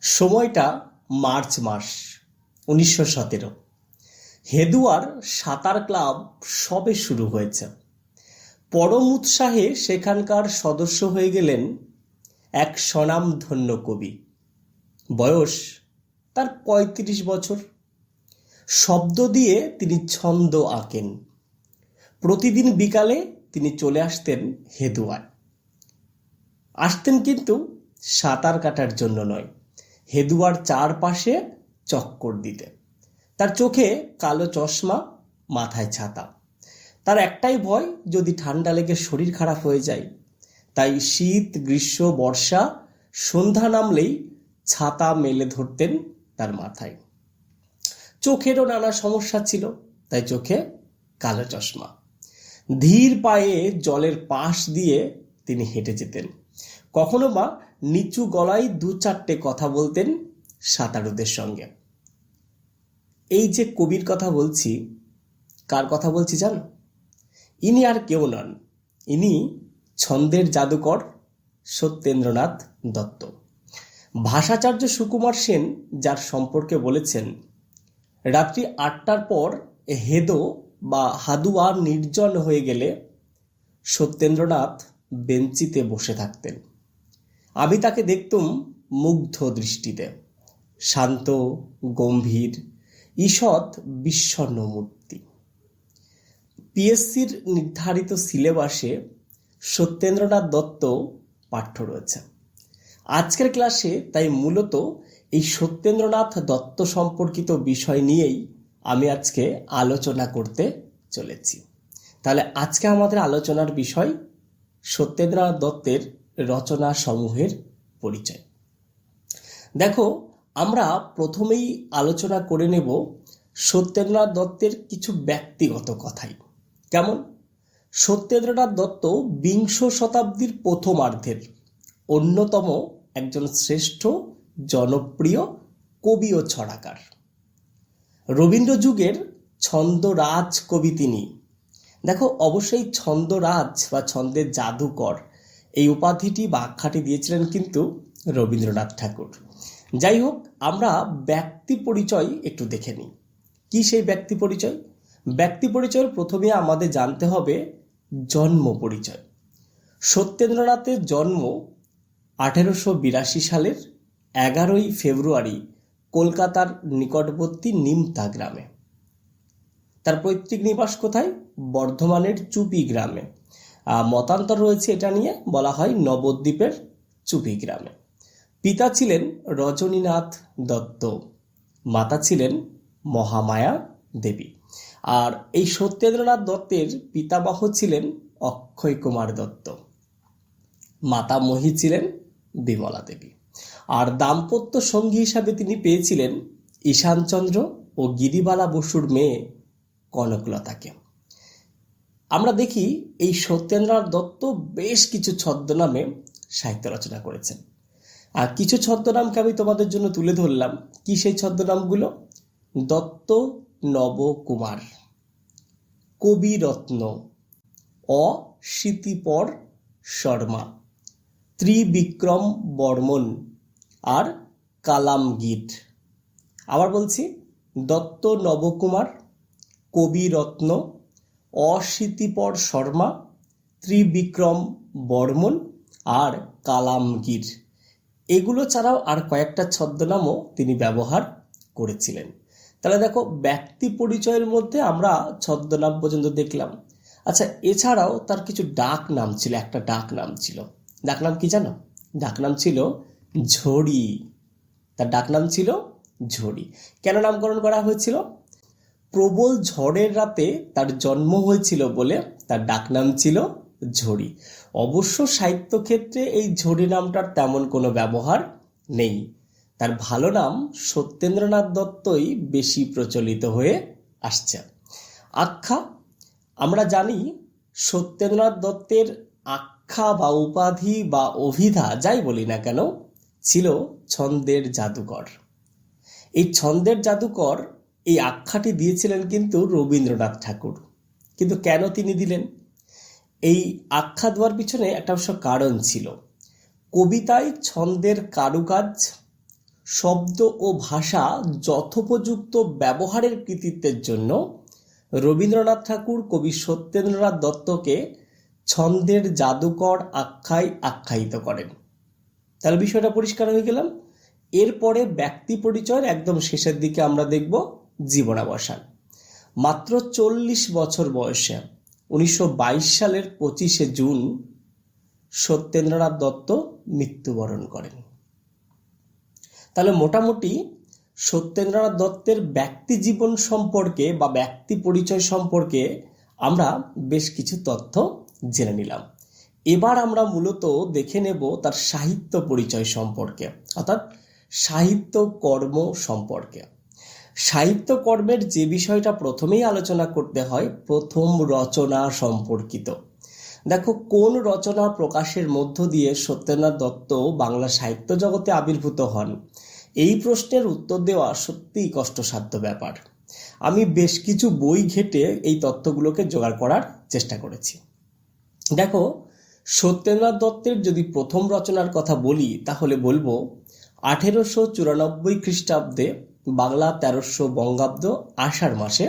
সময়টা মার্চ মাস, উনিশশো সতেরো। হেদুয়ার সাঁতার ক্লাব সবে শুরু হয়েছে। পরম উৎসাহে সেখানকার সদস্য হয়ে গেলেন এক স্বনামধন্য কবি। বয়স তার পঁয়ত্রিশ বছর। শব্দ দিয়ে তিনি ছন্দ আঁকেন। প্রতিদিন বিকালে তিনি চলে আসতেন হেদুয়ায়। আসতেন কিন্তু সাঁতার কাটার জন্য নয়। হেদুয়ার চারপাশে চক্কর দিতে। তার চোখে কালো চশমা, মাথায় ছাতা। তার একটাই ভয়, যদি ঠান্ডা লেগে শরীর খারাপ হয়ে যায়, তাই শীত, গ্রীষ্ম, বর্ষা, সন্ধ্যা নামলেই ছাতা মেলে ধরতেন তার মাথায়। চোখেরও নানা সমস্যা ছিল, তাই চোখে কালো চশমা। ধীর পায়ে জলের পাশ দিয়ে তিনি হেঁটে যেতেন। কখনো বা নিচু গলায় দু চারটে কথা বলতেন সাঁতারুদের সঙ্গে। এই যে কবির কথা বলছি, কার কথা বলছি জানো? ইনি আর কেউ নন, ইনি ছন্দের জাদুকর সত্যেন্দ্রনাথ দত্ত। ভাষাচার্য সুকুমার সেন যার সম্পর্কে বলেছেন, রাত্রি আটটার পর হেদো বা হাদুয়া নির্জন হয়ে গেলে সত্যেন্দ্রনাথ বেঞ্চিতে বসে থাকতেন। আমি তাকে দেখতুম মুগ্ধ দৃষ্টিতে। শান্ত, গম্ভীর, ঈষৎ বিস্বর্ণ মূর্তি। পিএসসির নির্ধারিত সিলেবাসে সত্যেন্দ্রনাথ দত্ত পাঠ্য রয়েছে। আজকের ক্লাসে তাই মূলত এই সত্যেন্দ্রনাথ দত্ত সম্পর্কিত বিষয় নিয়েই আমি আজকে আলোচনা করতে চলেছি। তাহলে আজকে আমাদের আলোচনার বিষয় সত্যেন্দ্রনাথ দত্তের রচনা সমূহের পরিচয়। দেখো, আমরা প্রথমেই আলোচনা করে নেব সত্যেন্দ্রনাথ দত্তের কিছু ব্যক্তিগত কথাই। কেমন? সত্যেন্দ্রনাথ দত্ত বিংশ শতাব্দীর প্রথমার্ধের অন্যতম একজন শ্রেষ্ঠ, জনপ্রিয় কবি ও ছড়াকার। রবীন্দ্র যুগের ছন্দরাজ কবি তিনি। দেখো, অবশ্যই ছন্দরাজ বা ছন্দের জাদুকর এই উপাধিটি বা আখ্যাটি দিয়েছিলেন কিন্তু রবীন্দ্রনাথ ঠাকুর। যাই হোক, আমরা ব্যক্তি পরিচয় একটু দেখে নিই। কি সেই ব্যক্তি পরিচয়? ব্যক্তি পরিচয়ের প্রথমে আমাদের জানতে হবে জন্ম পরিচয়। সত্যেন্দ্রনাথের জন্ম আঠেরোশো বিরাশি সালের এগারোই ফেব্রুয়ারি কলকাতার নিকটবর্তী নিমতা গ্রামে। তার পৈতৃক নিবাস কোথায়? বর্ধমানের চুপি গ্রামে। মতান্তর রয়েছে এটা নিয়ে, বলা হয় নবদ্বীপের চুপি গ্রামে। পিতা ছিলেন রজনীনাথ দত্ত, মাতা ছিলেন মহামায়া দেবী। আর এই সত্যেন্দ্রনাথ দত্তের পিতামহ ছিলেন অক্ষয় কুমার দত্ত মাতামহী ছিলেন বিমলা দেবী। আর দাম্পত্য সঙ্গী হিসাবে তিনি পেয়েছিলেন ঈশানচন্দ্র ও গিরিবালা বসুর মেয়ে কনকলতাকে। আমরা দেখি এই সত্যেন্দ্রনাথ দত্ত বেশ কিছু ছদ্মনামে সাহিত্য রচনা করেছেন। আর কিছু ছদ্মনামকে আমি তোমাদের জন্য তুলে ধরলাম। কি সেই ছদ্মনামগুলো? দত্ত নবকুমার। কবিরত্ন। অশীতিপর শর্মা। ত্রিবিক্রম বর্মন। আর কালামগীত আবার বলছি, দত্ত নবকুমার, কবিরত্ন অশীতিপর শর্মা, ত্রিবিক্রম বর্মন আর কালামগীর। এগুলো ছাড়াও আর কয়েকটা ছদ্মনামও তিনি ব্যবহার করেছিলেন। তাহলে দেখো, ব্যক্তি পরিচয়ের মধ্যে আমরা ছদ্মনাম পর্যন্ত দেখলাম। আচ্ছা এছাড়াও তার কিছু ডাক নাম ছিল, একটা ডাক নাম ছিল। ডাক নাম কি জানো? ডাক নাম ছিল ঝড়ি। তার ডাক নাম ছিল ঝড়ি। কেন নামকরণ করা হয়েছিল? প্রবল ঝড়ের রাতে তার জন্ম হয়েছিল বলে তার ডাকনাম ছিল ঝড়ি। অবশ্য সাহিত্যক্ষেত্রে এই ঝড়ি নামটার তেমন কোনো ব্যবহার নেই। তার ভালো নাম সত্যেন্দ্রনাথ দত্তই বেশি প্রচলিত হয়ে আসছে। আখ্যা, আমরা জানি সত্যেন্দ্রনাথ দত্তের আখ্যা বা উপাধি বা অভিধা যাই বলি না কেন, ছিল ছন্দের জাদুকর। এই ছন্দের জাদুকর এই আখ্যাটি দিয়েছিলেন কিন্তু রবীন্দ্রনাথ ঠাকুর। কিন্তু কেন তিনি দিলেন? এই আখ্যা দেওয়ার পিছনে একটা অবশ্য কারণ ছিল। কবিতায় ছন্দের কারুকাজ শব্দ ও ভাষা যথোপযুক্ত ব্যবহারের কৃতিত্বের জন্য রবীন্দ্রনাথ ঠাকুর কবি সত্যেন্দ্রনাথ দত্তকে ছন্দের জাদুকর আখ্যায় আখ্যায়িত করেন। তাহলে বিষয়টা পরিষ্কার হয়ে গেলাম। এরপরে ব্যক্তি পরিচয়ের একদম শেষের দিকে আমরা দেখব জীবনাবসান মাত্র চল্লিশ বছর বয়সে উনিশশো বাইশ সালের পঁচিশে জুন সত্যেন্দ্রনাথ দত্ত মৃত্যুবরণ করেন। তাহলে মোটামুটি সত্যেন্দ্রনাথ দত্তের ব্যক্তি জীবন সম্পর্কে বা ব্যক্তি পরিচয় সম্পর্কে আমরা বেশ কিছু তথ্য জেনে নিলাম। এবার আমরা মূলত দেখে নেব তার সাহিত্য পরিচয় সম্পর্কে, অর্থাৎ সাহিত্য কর্ম সম্পর্কে। সাহিত্য কর্মের যে বিষয়টা প্রথমেই আলোচনা করতে হয়, প্রথম রচনা সম্পর্কিত। দেখো, কোন রচনা প্রকাশের মধ্য দিয়ে সত্যেন্দ্রনাথ দত্ত বাংলা সাহিত্য জগতে আবির্ভূত হন? এই প্রশ্নের উত্তর দেওয়া সত্যিই কষ্টসাধ্য ব্যাপার। আমি বেশ কিছু বই ঘেটে এই তথ্যগুলোকে জোগাড় করার চেষ্টা করেছি। দেখো, সত্যেন্দ্রনাথ দত্তের যদি প্রথম রচনার কথা বলি, তাহলে বলব, আঠেরোশো চুরানব্বই খ্রিস্টাব্দে বাংলা তেরোশো বঙ্গাব্দ আষাঢ় মাসে।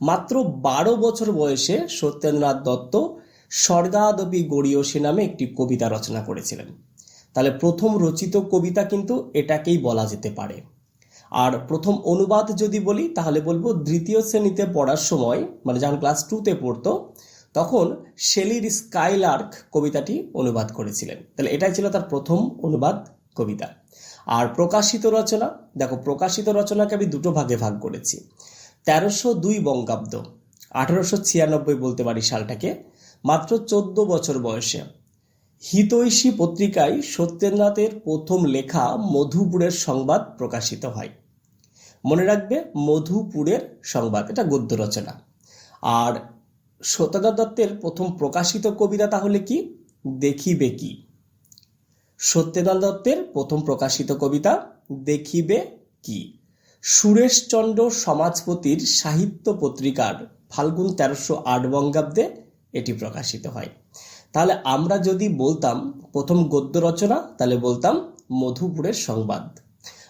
মাত্র বারো বছর বয়সে সত্যেন্দ্রনাথ দত্ত স্বর্গাদপি গড়িয়সী নামে একটি কবিতা রচনা করেছিলেন। তাহলে প্রথম রচিত কবিতা কিন্তু এটাকেই বলা যেতে পারে। আর প্রথম অনুবাদ যদি বলি, তাহলে বলব দ্বিতীয় শ্রেণীতে পড়ার সময় মানে যখন ক্লাস টুতে পড়তো, তখন শেলির স্কাইলার্ক কবিতাটি অনুবাদ করেছিলেন। তাহলে এটাই ছিল তার প্রথম অনুবাদ কবিতা। আর প্রকাশিত রচনা, দেখো প্রকাশিত রচনাকে আমি দুটো ভাগে ভাগ করেছি। তেরোশো দুই বঙ্গাব্দ, আঠারোশো ছিয়ানব্বই বলতে পারি সালটাকে, মাত্র চোদ্দ বছর বয়সে। হিতৈষী পত্রিকায় সত্যেন্দ্রনাথের প্রথম লেখা মধুপুরের সংবাদ প্রকাশিত হয়। মনে রাখবে, মধুপুরের সংবাদ, এটা গদ্য রচনা। আর সত্যেন্দ্রনাথ দত্তের প্রথম প্রকাশিত কবিতা তাহলে কি? দেখিবে কি? সত্যেন্দ্রনাথ দত্তের প্রথম প্রকাশিত কবিতা দেখিবে কি? সুরেশচন্দ্র সমাজপতির সাহিত্য পত্রিকার ফাল্গুন তেরোশো আট বঙ্গাব্দে এটি প্রকাশিত হয়। তাহলে আমরা যদি বলতাম প্রথম গদ্য রচনা, তাহলে বলতাম মধুপুরের সংবাদ।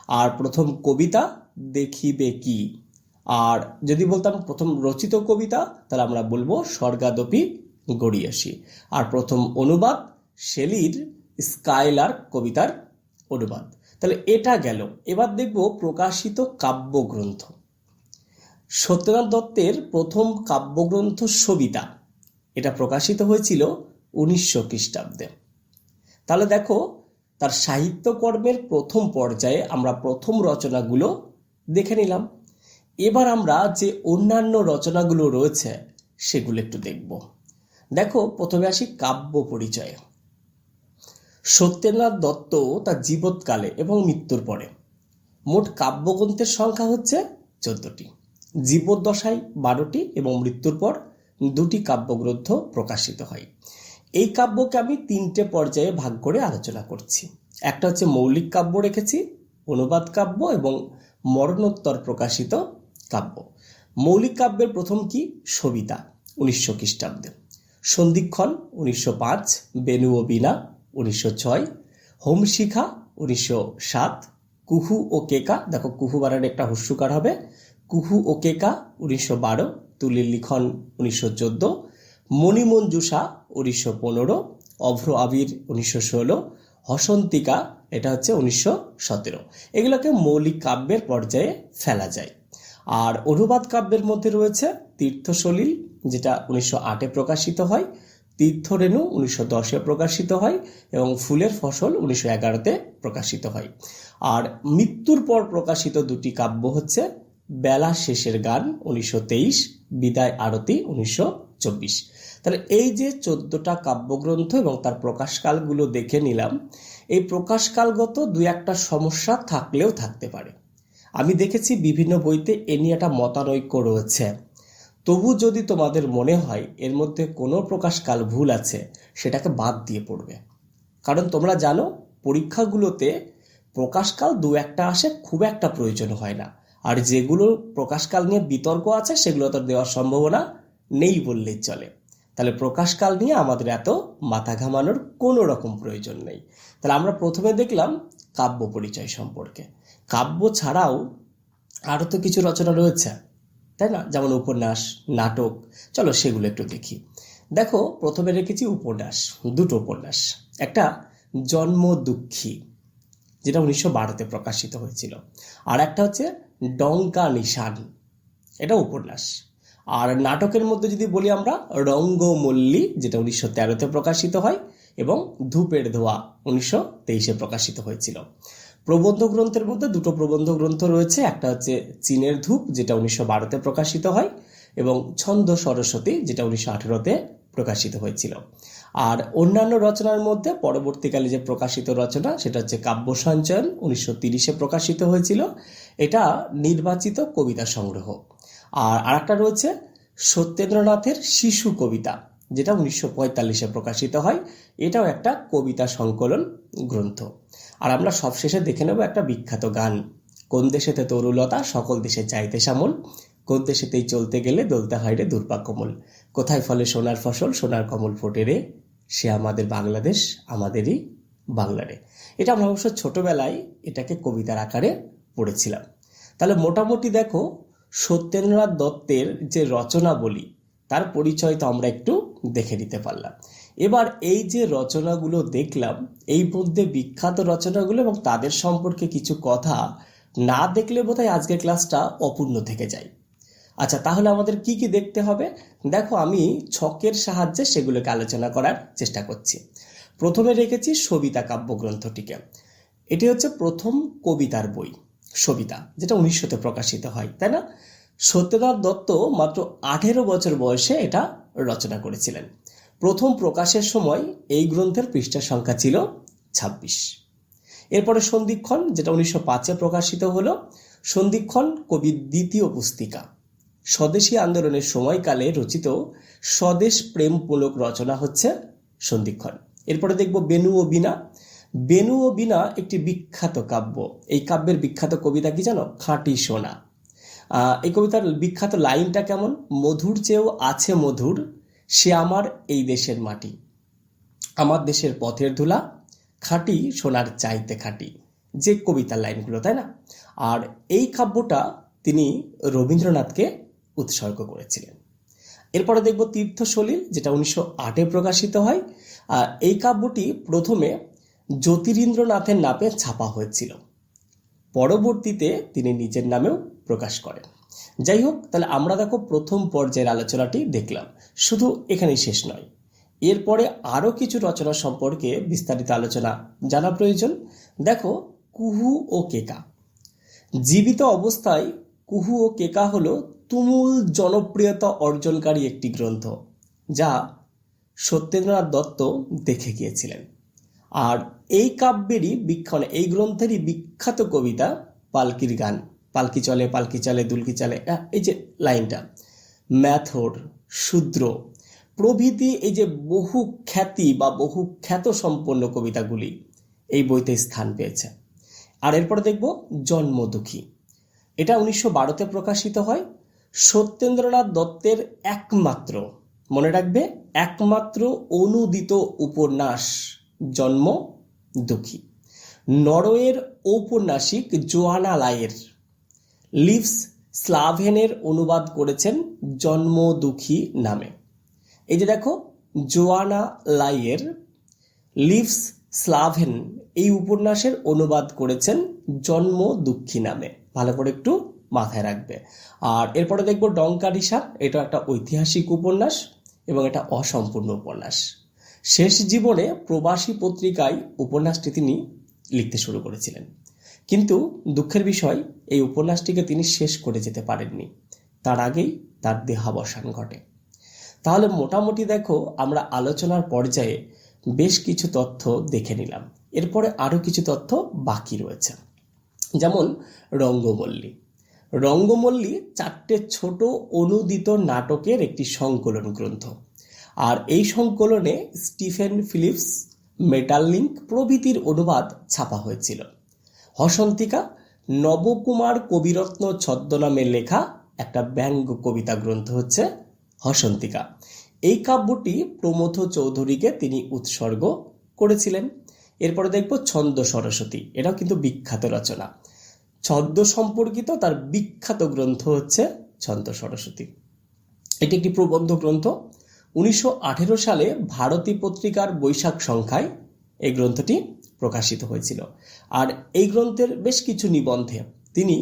আর প্রথম কবিতা দেখিবে কি? আর যদি বলতাম প্রথম রচিত কবিতা, তাহলে আমরা বলব স্বর্গাদপি গড়িয়াসি। আর প্রথম অনুবাদ শেলির স্কাইলার কবিতার অনুবাদ। তাহলে এটা গেল। এবার দেখব প্রকাশিত কাব্যগ্রন্থ। সত্যনাথ দত্তের প্রথম কাব্যগ্রন্থ সবিতা। এটা প্রকাশিত হয়েছিল উনিশশো খ্রিস্টাব্দে। তাহলে দেখো, তার সাহিত্যকর্মের প্রথম পর্যায়ে আমরা প্রথম রচনাগুলো দেখে নিলাম। এবার আমরা যে অন্যান্য রচনাগুলো রয়েছে, সেগুলো একটু দেখব। দেখো, প্রথমে আসি কাব্য পরিচয়ে। সত্যেন্দ্রনাথ দত্ত তার জীবৎকালে এবং মৃত্যুর পরে। মোট কাব্যগ্রন্থের সংখ্যা হচ্ছে চোদ্দটি। জীবদ্দশায় বারোটি এবং মৃত্যুর পর দুটি কাব্যগ্রন্থ প্রকাশিত হয়। এই কাব্যকে আমি তিনটে পর্যায়ে ভাগ করে আলোচনা করছি। একটা হচ্ছে মৌলিক কাব্য রেখেছি, অনুবাদ কাব্য এবং মরণোত্তর প্রকাশিত কাব্য। মৌলিক কাব্যের প্রথম কি? সবিতা, উনিশশো খ্রিস্টাব্দে। সন্ধিক্ষণ, উনিশশো পাঁচ, বেনু ও বীণা উনিশশো ছয়, হোমশিখা উনিশশো সাত, কুহু ও কেকা, দেখো কুহু বানার একটা হস্যকার হবে, কুহু ও কেকা উনিশশো বারো, তুলির লিখন উনিশশো চোদ্দ, মণিমঞ্জুষা উনিশশো পনেরো, অভ্র আবির উনিশশো ষোলো, হসন্তিকা এটা হচ্ছে উনিশশো সতেরো। এগুলোকে মৌলিক কাব্যের পর্যায়ে ফেলা যায়। আর অনুবাদ কাব্যের মধ্যে রয়েছে তীর্থসলিল, যেটা উনিশশো আটে প্রকাশিত হয়। তীর্থরেণু উনিশশো দশে প্রকাশিত হয় এবং ফুলের ফসল উনিশশো এগারোতে প্রকাশিত হয়। আর মৃত্যুর পর প্রকাশিত দুটি কাব্য হচ্ছে বেলা শেষের গান উনিশশো তেইশ, বিদায় আরতি উনিশশো চব্বিশ। তাহলে এই যে চোদ্দটা কাব্যগ্রন্থ এবং তার প্রকাশকালগুলো দেখে নিলাম, এই প্রকাশকালগত দু একটা সমস্যা থাকলেও থাকতে পারে। আমি দেখেছি বিভিন্ন বইতে এ নিয়ে একটা মতানৈক্য রয়েছে। তবু যদি তোমাদের মনে হয় এর মধ্যে কোনো প্রকাশকাল ভুল আছে, সেটাকে বাদ দিয়ে পড়বে। কারণ তোমরা জানো, পরীক্ষাগুলোতে প্রকাশকাল দু একটা আসে, খুব একটা প্রয়োজন হয় না। আর যেগুলো প্রকাশকাল নিয়ে বিতর্ক আছে, সেগুলো তো দেওয়ার সম্ভাবনা নেই বললেই চলে। তাহলে প্রকাশকাল নিয়ে আমাদের এত মাথা ঘামানোর কোনো রকম প্রয়োজন নেই। তাহলে আমরা প্রথমে দেখলাম কাব্য পরিচয় সম্পর্কে। কাব্য ছাড়াও আরও তো কিছু রচনা রয়েছে। তাই না? যেমন উপন্যাস, নাটক, চলো সেগুলো একটু দেখি। দেখো, প্রথমে রেখেছি উপন্যাস, দুটো উপন্যাস। একটা জন্ম দুঃখী যেটা উনিশশো বারোতে প্রকাশিত হয়েছিল। আর একটা হচ্ছে, ডঙ্কা নিশান, এটা উপন্যাস। আর নাটকের মধ্যে যদি বলি আমরা, রঙ্গমল্লী, যেটা উনিশশো তেরোতে প্রকাশিত হয়, এবং ধূপের ধোয়া উনিশশো তেইশে প্রকাশিত হয়েছিল। প্রবন্ধ গ্রন্থের মধ্যে দুটো প্রবন্ধ গ্রন্থ রয়েছে। একটা হচ্ছে চীনের ধূপ, যেটা উনিশশো বারোতে প্রকাশিত হয়, এবং ছন্দ সরস্বতী, যেটা উনিশশো আঠেরোতে প্রকাশিত হয়েছিল। আর অন্যান্য রচনার মধ্যে পরবর্তীকালে যে প্রকাশিত রচনা, সেটা হচ্ছে কাব্য সঞ্চয়ন, উনিশশো তিরিশে প্রকাশিত হয়েছিল। এটা নির্বাচিত কবিতা সংগ্রহ। আর আরেকটা রয়েছে সত্যেন্দ্রনাথের শিশু কবিতা, যেটা উনিশশো পঁয়তাল্লিশে প্রকাশিত হয়। এটাও একটা কবিতা সংকলন গ্রন্থ। আর আমরা সবশেষে দেখে নেব একটা বিখ্যাত গান। কোন দেশেতে তরুলতা, সকল দেশে চাইতে সামল কোন দেশেতেই চলতে গেলে দলতে হয় রে দুর্ভাগ্যমূল কোথায় ফলে সোনার ফসল, সোনার কমল ফোটে রে? সে আমাদের বাংলাদেশ, আমাদেরই বাংলারে এটা আমরা অবশ্য ছোটবেলায় এটাকে কবিতার আকারে পড়েছিলাম। তাহলে মোটামুটি দেখো, সত্যেন্দ্রনাথ দত্তের যে রচনা বলি তার পরিচয় তো আমরা একটু দেখে নিতে পারলাম। এবার এই যে রচনাগুলো দেখলাম, এই মধ্যে বিখ্যাত রচনাগুলো এবং তাদের সম্পর্কে কিছু কথা না দেখলে বোধহয় আজকের ক্লাসটা অপূর্ণ থেকে যায়। আচ্ছা তাহলে আমাদের কি কি দেখতে হবে? দেখো, আমি ছকের সাহায্যে সেগুলোকে আলোচনা করার চেষ্টা করছি। প্রথমে রেখেছি সবিতা কাব্যগ্রন্থটিকে। এটি হচ্ছে প্রথম কবিতার বই, সবিতা, যেটা উনিশশোতে প্রকাশিত হয়, তাই না? সত্যনাথ দত্ত মাত্র আঠেরো বছর বয়সে এটা রচনা করেছিলেন। প্রথম প্রকাশের সময় এই গ্রন্থের পৃষ্ঠার সংখ্যা ছিল ছাব্বিশ। এরপরে সন্ধিক্ষণ, যেটা উনিশশো পাঁচে প্রকাশিত হলো, সন্ধিক্ষণ কবির দ্বিতীয় পুস্তিকা। স্বদেশী আন্দোলনের সময়কালে রচিত স্বদেশ প্রেমমূলক রচনা হচ্ছে সন্ধিক্ষণ। এরপরে দেখব বেনু ও বিনা বেনু ও বিনা একটি বিখ্যাত কাব্য। এই কাব্যের বিখ্যাত কবিতা কি জানো? খাঁটি সোনা। এই কবিতার বিখ্যাত লাইনটা কেমন? মধুর চেয়েও আছে মধুর সে আমার এই দেশের মাটি। আমার দেশের পথের ধুলা, খাঁটি, সোনার চাইতে খাঁটি। যে কবিতার লাইনগুলো, তাই না? আর এই কাব্যটা তিনি রবীন্দ্রনাথকে উৎসর্গ করেছিলেন। এরপরে দেখব তীর্থ সলিল যেটা উনিশশো আটে প্রকাশিত হয়। আর এই কাব্যটি প্রথমে জ্যোতিরিন্দ্রনাথের নামে ছাপা হয়েছিল। পরবর্তীতে তিনি নিজের নামেও প্রকাশ করেন। যাই হোক তাহলে আমরা দেখো প্রথম পর্যায়ের আলোচনাটি দেখলাম। শুধু এখানেই শেষ নয়। এরপরে আরও কিছু রচনা সম্পর্কে বিস্তারিত আলোচনা জানা প্রয়োজন। দেখো, কুহু ও কেকা। জীবিত অবস্থায় কুহু ও কেকা হল তুমুল জনপ্রিয়তা অর্জনকারী একটি গ্রন্থ, যা সত্যেন্দ্রনাথ দত্ত দেখে গিয়েছিলেন। আর এই কাব্যেরই বিখ্যাত, এই গ্রন্থেরই বিখ্যাত কবিতা পালকির গান। পালকি চলে পালকি চলে, দুলকি চলে এই যে লাইনটা। ম্যাথর শূদ্র। প্রভৃতি এই যে বহু খ্যাতি বা বহু খ্যাত সম্পন্ন কবিতাগুলি এই বইতে স্থান পেয়েছে। আর এরপরে দেখব জন্মদুখী। এটা উনিশশো বারোতে প্রকাশিত হয়। সত্যেন্দ্রনাথ দত্তের একমাত্র, মনে রাখবে, একমাত্র অনুদিত উপন্যাস জন্ম দুঃখী নরওয়ের ঔপন্যাসিক জোয়ানা লায়ের লিভস স্লাভেনের অনুবাদ করেছেন জন্ম দুঃখী নামে। এই যে দেখো, জোয়ানা লাইয়ের লিভস স্লাভেন এই উপন্যাসের অনুবাদ করেছেন জন্ম দুঃখী নামে। ভালো করে একটু মাথায় রাখবে। আর এরপরে দেখব ডঙ্কারিসা, এটা একটা ঐতিহাসিক উপন্যাস এবং এটা অসম্পূর্ণ উপন্যাস। শেষ জীবনে প্রবাসী পত্রিকায় উপন্যাসটি তিনি লিখতে শুরু করেছিলেন। কিন্তু দুঃখের বিষয়, এই উপন্যাসটিকে তিনি শেষ করে যেতে পারেননি। তার আগেই তার দেহাবসান ঘটে। তাহলে মোটামুটি দেখো, আমরা আলোচনার পর্যায়ে বেশ কিছু তথ্য দেখে নিলাম। এরপরে আরও কিছু তথ্য বাকি রয়েছে। যেমন রঙ্গমল্লী। রঙ্গমল্লী চারটে ছোট অনুদিত নাটকের একটি সংকলন গ্রন্থ। আর এই সংকলনে স্টিফেন ফিলিপস মেটাললিঙ্ক প্রভৃতির অনুবাদ ছাপা হয়েছিল। হসন্তিকা নবকুমার কবিরত্ন ছদ্মনামে লেখা একটা ব্যঙ্গ কবিতা গ্রন্থ হচ্ছে হসন্তিকা। এই কাব্যটি প্রমথ চৌধুরীকে তিনি উৎসর্গ করেছিলেন। এরপরে দেখব ছন্দ সরস্বতী, এটাও কিন্তু বিখ্যাত রচনা। ছন্দ সম্পর্কিত তার বিখ্যাত গ্রন্থ হচ্ছে ছন্দ সরস্বতী। এটি একটি প্রবন্ধ গ্রন্থ। উনিশশো আঠেরো সালে ভারতী পত্রিকার বৈশাখ সংখ্যায় এই গ্রন্থটি প্রকাশিত হয়েছিল। আর এই গ্রন্থের বেশ কিছু নিবন্ধে তিনি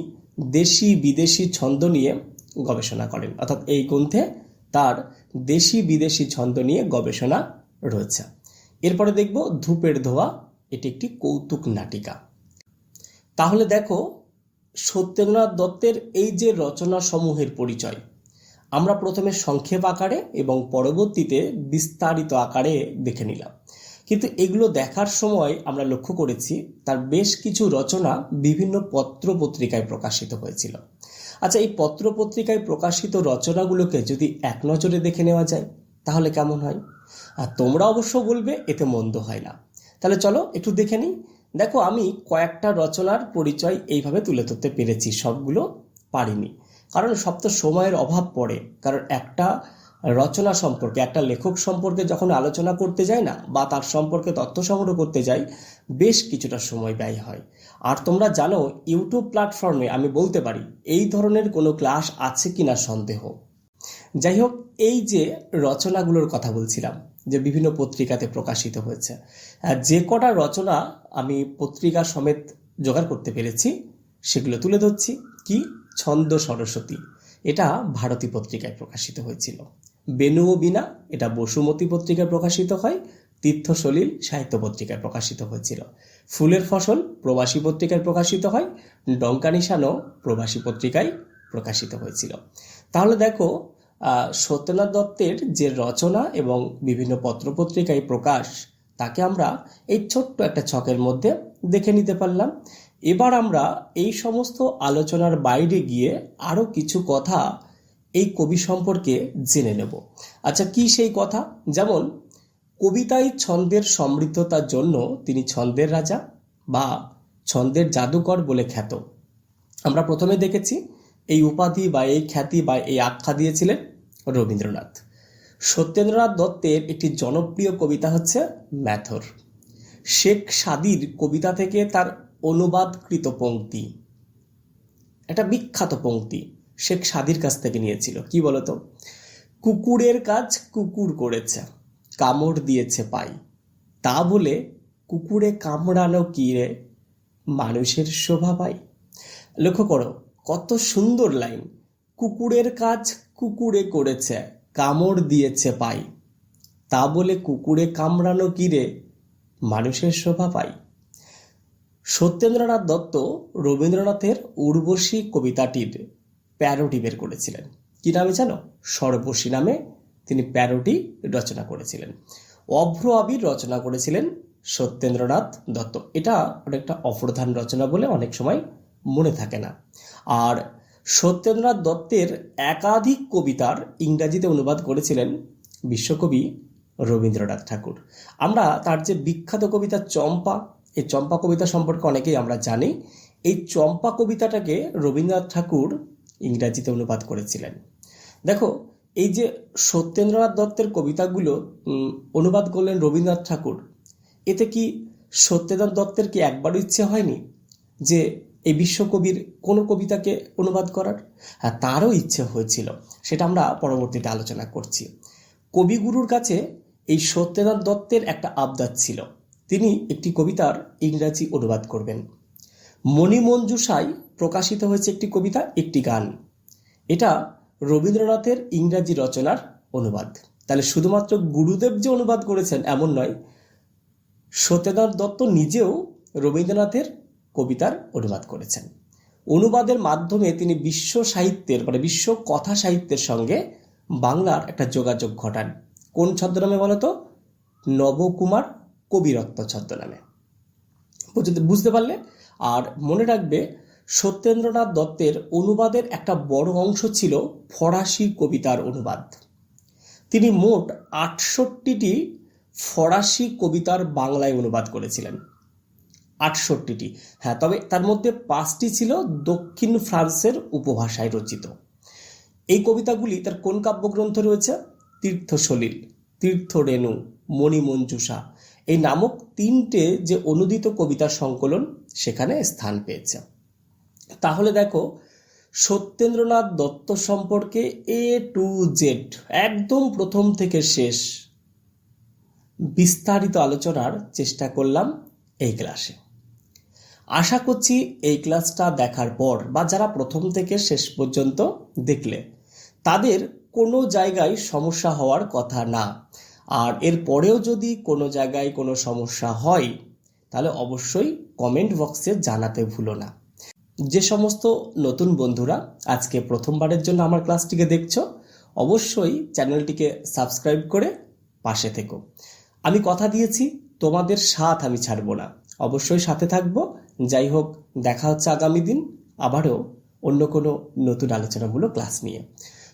দেশি বিদেশি ছন্দ নিয়ে গবেষণা করেন। অর্থাৎ এই গ্রন্থে তার দেশি বিদেশি ছন্দ নিয়ে গবেষণা রয়েছে। এরপরে দেখব ধূপের ধোয়া, এটি একটি কৌতুক নাটিকা। তাহলে দেখো, সত্যেন্দ্রনাথ দত্তের এই যে রচনা সমূহের পরিচয়, আমরা প্রথমে সংক্ষেপ আকারে এবং পরবর্তীতে বিস্তারিত আকারে দেখে নিলাম। কিন্তু এগুলো দেখার সময় আমরা লক্ষ্য করেছি তার বেশ কিছু রচনা বিভিন্ন পত্র পত্রিকায় প্রকাশিত হয়েছিল। আচ্ছা এই পত্র পত্রিকায় প্রকাশিত রচনাগুলোকে যদি এক নজরে দেখে নেওয়া যায়, তাহলে কেমন হয়? আর তোমরা অবশ্য বলবে, এতে মন্দ হয় না। তাহলে চলো একটু দেখে নিই। দেখো, আমি কয়েকটা রচনার পরিচয় এইভাবে তুলে ধরতে পেরেছি, সবগুলো পারিনি। কারণ সব তো সময়ের অভাব পড়ে। কারণ একটা রচনা সম্পর্কে, একটা লেখক সম্পর্কে যখন আলোচনা করতে যাই না বা তার সম্পর্কে তথ্য সংগ্রহ করতে যাই বেশ কিছুটা সময় ব্যয় হয়। আর তোমরা জানো, ইউটিউব প্ল্যাটফর্মে আমি বলতে পারি, এই ধরনের কোনো ক্লাস আছে কিনা সন্দেহ। যাই হোক, এই যে রচনাগুলোর কথা বলছিলাম, যে বিভিন্ন পত্রিকাতে প্রকাশিত হয়েছে যে কটা রচনা আমি পত্রিকা সমেত জোগাড় করতে পেরেছি, সেগুলো তুলে ধরছি। কি? ছন্দ সরস্বতী। এটা ভারতী পত্রিকায় প্রকাশিত হয়েছিল। বেনু ও বিনা, এটা বসুমতী পত্রিকায় প্রকাশিত হয় তীর্থসলিল সাহিত্য পত্রিকায় প্রকাশিত হয়েছিল। ফুলের ফসল প্রবাসী পত্রিকায় প্রকাশিত হয় ডঙ্কা নিশানো প্রবাসী পত্রিকায় প্রকাশিত হয়েছিল। তাহলে দেখো সত্যনাথ দত্তের যে রচনা এবং বিভিন্ন পত্রপত্রিকায় প্রকাশ, তাকে আমরা এই ছোট্ট একটা ছকের মধ্যে দেখে নিতে পারলাম। এবার আমরা এই সমস্ত আলোচনার বাইরে গিয়ে আরও কিছু কথা এই কবি সম্পর্কে জেনে নেব। আচ্ছা কি সেই কথা? যেমন, কবিতায় ছন্দের সমৃদ্ধতার জন্য তিনি ছন্দের রাজা বা ছন্দের জাদুকর বলে খ্যাত। আমরা প্রথমে দেখেছি, এই উপাধি বা এই খ্যাতি বা এই আখ্যা দিয়েছিলেন রবীন্দ্রনাথ। সত্যেন্দ্রনাথ দত্তের একটি জনপ্রিয় কবিতা হচ্ছে ম্যাথর। শেখ সাদির কবিতা থেকে তার অনুবাদকৃত পংক্তি একটা বিখ্যাত পংক্তি শেখ সাদির কাছ থেকে নিয়েছিল। কি বলতো? কুকুরের কাজ কুকুর করেছে, কামড় দিয়েছে পাই। তা বলে কুকুরে কামড়ানো কি রে? মানুষের শোভা পাই। লক্ষ্য করো, কত সুন্দর লাইন। কুকুরের কাজ কুকুরে করেছে, কামড় দিয়েছে পাই। তা বলে কুকুরে কামড়ানো কি রে? মানুষের শোভা পাই। সত্যেন্দ্রনাথ দত্ত রবীন্দ্রনাথের উর্বশী কবিতাটির প্যারোডি বের করেছিলেন। কি নামে জানো? সর্বশী নামে তিনি প্যারোটি রচনা করেছিলেন। অভ্র আবির রচনা করেছিলেন সত্যেন্দ্রনাথ দত্ত। এটা অনেকটা অপ্রধান রচনা বলে অনেক সময় মনে থাকে না। আর সত্যেন্দ্রনাথ দত্তের একাধিক কবিতার ইংরাজিতে অনুবাদ করেছিলেন বিশ্বকবি রবীন্দ্রনাথ ঠাকুর। আমরা তার যে বিখ্যাত কবিতা চম্পা, এই চম্পা কবিতা সম্পর্কে অনেকেই আমরা জানি। এই চম্পা কবিতাটাকে রবীন্দ্রনাথ ঠাকুর ইংরাজিতে অনুবাদ করেছিলেন। দেখো, এই যে সত্যেন্দ্রনাথ দত্তের কবিতাগুলো অনুবাদ করলেন রবীন্দ্রনাথ ঠাকুর, এতে কি সত্যেন্দ্রনাথ দত্তের কি একবারও ইচ্ছে হয়নি যে এই বিশ্বকবির কোনো কবিতাকে অনুবাদ করার? হ্যাঁ তারও ইচ্ছে হয়েছিল, সেটা আমরা পরবর্তীতে আলোচনা করছি। কবিগুরুর কাছে এই সত্যেন্দ্রনাথ দত্তের একটা আবদার ছিল, তিনি একটি কবিতার ইংরাজি অনুবাদ করবেন। মণিমঞ্জুষায় প্রকাশিত হয়েছে একটি কবিতা, একটি গান। এটা রবীন্দ্রনাথের ইংরাজি রচনার অনুবাদ। তাহলে শুধুমাত্র গুরুদেব যে অনুবাদ করেছেন এমন নয়, সত্যেন্দ্রনাথ দত্ত নিজেও রবীন্দ্রনাথের কবিতার অনুবাদ করেছেন। অনুবাদের মাধ্যমে তিনি বিশ্ব সাহিত্যের মানে বিশ্ব কথা সাহিত্যের সঙ্গে বাংলার একটা যোগাযোগ ঘটান। কোন ছদ্মনামে বলতো? নবকুমার কবিরত্ন ছদ্মনামে। বুঝতে বুঝতে পারলে? আর মনে রাখবে সত্যেন্দ্রনাথ দত্তের অনুবাদের একটা বড় অংশ ছিল ফরাসি কবিতার অনুবাদ। তিনি মোট আটষট্টিটি ফরাসি কবিতার বাংলায় অনুবাদ করেছিলেন। আটষট্টিটি। হ্যাঁ তবে তার মধ্যে পাঁচটি ছিল দক্ষিণ ফ্রান্সের উপভাষায় রচিত। এই কবিতাগুলি তার কোন কাব্যগ্রন্থ রয়েছে? তীর্থসলিল, তীর্থরেণু, মণিমঞ্জুষা। এই নামক তিনটে যে অনুদিত কবিতার সংকলন সেখানে স্থান পেয়েছে। তাহলে দেখো, সত্যেন্দ্রনাথ দত্ত সম্পর্কে এ টু জেড একদম প্রথম থেকে শেষ বিস্তারিত আলোচনার চেষ্টা করলাম এই ক্লাসে। আশা করছি এই ক্লাসটা দেখার পর বা যারা প্রথম থেকে শেষ পর্যন্ত দেখলে, তাদের কোনো জায়গায় সমস্যা হওয়ার কথা না। আর এর পরেও যদি কোনো জায়গায় কোনো সমস্যা হয়, তাহলে অবশ্যই কমেন্ট বক্সে জানাতে ভুলো না। যে সমস্ত নতুন বন্ধুরা আজকে প্রথমবারের জন্য আমার ক্লাসটিকে দেখছ, অবশ্যই চ্যানেলটিকে সাবস্ক্রাইব করে পাশে থেকো। আমি কথা দিয়েছি, তোমাদের সাথ আমি ছাড়বো না। অবশ্যই সাথে থাকব। যাই হোক, দেখা হচ্ছে আগামী দিন আবারও অন্য কোনো নতুন আলোচনামূলক ক্লাস নিয়ে।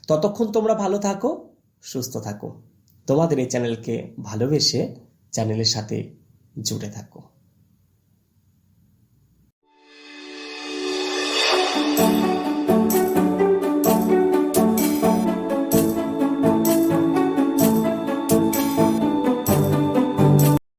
ততক্ষণ তোমরা ভালো থাকো, সুস্থ থাকো। তোমাদের এই চ্যানেলকে ভালোবেসে চ্যানেলের সাথে জুড়ে থাকো।